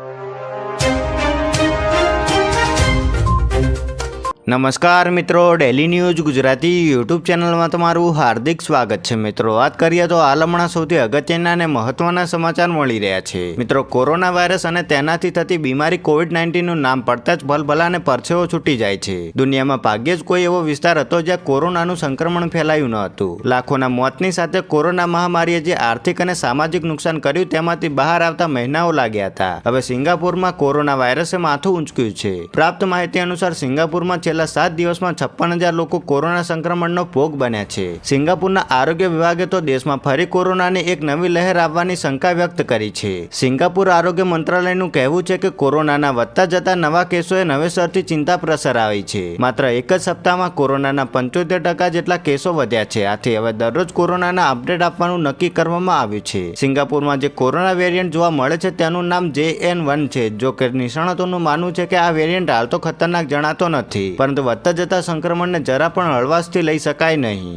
you. નમસ્કાર મિત્રો daily news Gujarati YouTube ચેનલમાં તમારું હાર્દિક સ્વાગત છે. મિત્રો, વાત કરીએ તો હાલ હમણાં સૌથી અગત્યના અને મહત્વના સમાચાર મળી રહ્યા છે. મિત્રો, કોરોના વાયરસ અને તેનાથી થતી બીમારી કોવિડ નાઇન્ટીનનું નામ પડતા જ ભલભલાને પરસેવો છૂટી જાય છે. દુનિયામાં ભાગ્યે જ કોઈ એવો વિસ્તાર હતો જ્યાં કોરોનાનું સંક્રમણ ફેલાયું ન હતું. લાખોના મોતની સાથે કોરોના મહામારીએ જે આર્થિક અને સામાજિક નુકસાન કર્યું તેમાંથી બહાર આવતા મહિનાઓ લાગ્યા હતા. હવે સિંગાપુરમાં કોરોના વાયરસે માથું ઊંચક્યું છે. પ્રાપ્ત માહિતી અનુસાર સિંગાપુરમાં છેલ્લા સાત દિવસમાં છપ્પન હજાર લોકો કોરોના સંક્રમણનો ભોગ બન્યા છે. સિંગાપુરના આરોગ્ય વિભાગે તો દેશમાં ફરી કોરોનાની એક નવી લહેર આવવાની શંકા વ્યક્ત કરી છે. સિંગાપુર આરોગ્ય મંત્રાલયનું કહેવું છે કે કોરોનાના વધતા જતા નવા કેસોએ નવેસરથી ચિંતા પ્રસરાવી છે. માત્ર એક જ સપ્તાહમાં કોરોનાના પંચોતેર ટકા જેટલા કેસો વધ્યા છે. આથી હવે દરરોજ કોરોનાના અપડેટ આપવાનું નક્કી કરવામાં આવ્યું છે. સિંગાપુરમાં જે કોરોના વેરિયન્ટ જોવા મળે છે તેનું નામ જે એન વન છે, જો કે નિષ્ણાતોનું માનવું છે કે આ વેરિયન્ટ હાલ તો ખતરનાક જણાતો નથી. પરંતુ વધતા જતા સંક્રમણને જરા પણ હળવાશથી લઈ શકાય નહીં.